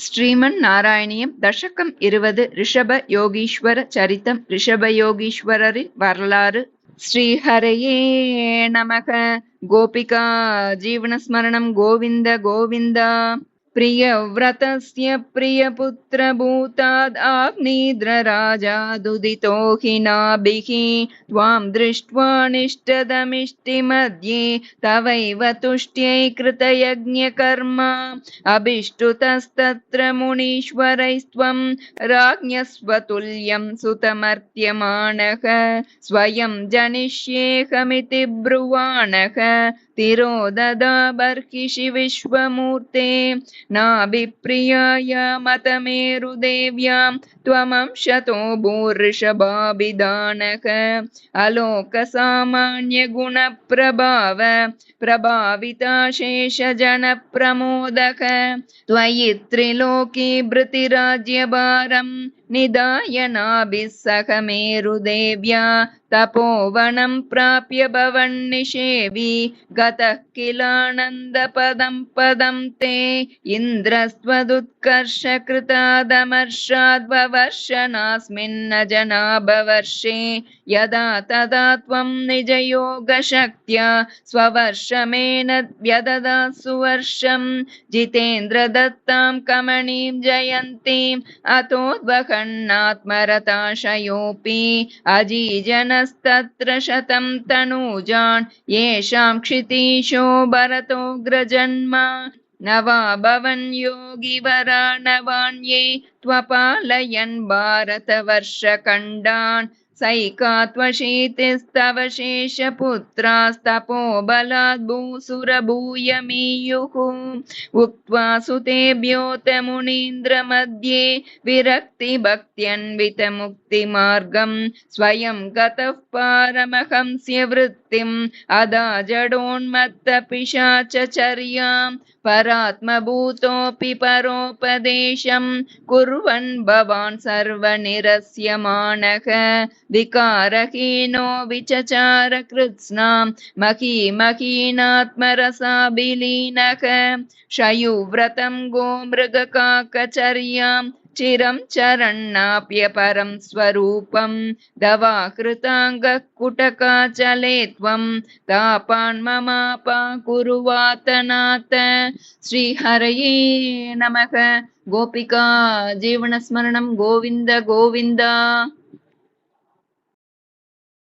ஸ்ரீமன் நாராயணியம் தசகம் இருபது ரிஷப யோகீஸ்வர சரித்தம் ரிஷபயோகீஸ்வரரின் வரலாறு. ஸ்ரீஹரையே நமக. கோபிகா ஜீவனஸ்மரணம் கோவிந்த கோவிந்தா. प्रियव्रतस्य प्रियपुत्रभूतादाग्निद्रराजादुदितो हि नाभिः। त्वां दृष्ट्वा निष्टदमिष्टिमध्ये तवैव तुष्ट्यै कृतयज्ञकर्म। अभिष्टुतस्तत्र मुनीश्वरैस्त्वं राज्ञस्वतुल्यं सुतमर्त्यमाणः स्वयं जनिष्येऽहमिति ब्रुवाणः। तिरोददा बर्हिषि विश्वमूर्ते। नाभिप्रियाय मतमेरुदेव्यां त्वमंशतो भूर्षभाभिधानः अलोकसामान्यगुणप्रभाव प्रभाविता शेषजनप्रमोदः त्वयि त्रिलोकी भृतिराज्यभारम् निधाय नाभिः सह मेरुदेव्या तपोवनं प्राप्य भवन्निषेवि गतः किलानन्दपदं पदं ते जनाभवर्षे यदा तदा त्वं निजयोगशक्त्या स्ववर्षमेन व्यददासु वर्षं जितेन्द्रदत्तां कमणीं जयन्तीम् अतोद्वहन्नात्मरताशयोऽपि अजीजनस्तत्र शतं तनूजान् येषां क्षितीशो भरतोऽग्रजन्म न वा भवन् योगिवरा नवान्ये त्वपालयन् भारतवर्षखण्डान् सैका त्वशीतिस्तव शेषपुत्रास्तपो बलाद् भूसुरभूयमीयुः उक्त्वा सुतेभ्योऽत मुनीन्द्रमध्ये विरक्तिभक्त्यन्वितमुक्तिमार्गं स्वयं गतः पारमहंस्य वृत्तिम् अदा जडोन्मत्तपिशाचर्याम् परात्मभूतोऽपि परोपदेशं कुर्वन् भवान् सर्वनिरस्यमाणः विकारहीनो विचचार कृत्स्नां महीमहीनात्मरसाभिलीनः शयुव्रतं गोमृगकाकचर्यां चिरं चरन्नाप्यपरं स्वरूपं दवाकृताङ्गः कुटकाचले त्वं तापान्ममापाकुरुवातनाथ श्रीहरये नमः गोपिका जीवनस्मरणं गोविन्द गोविन्द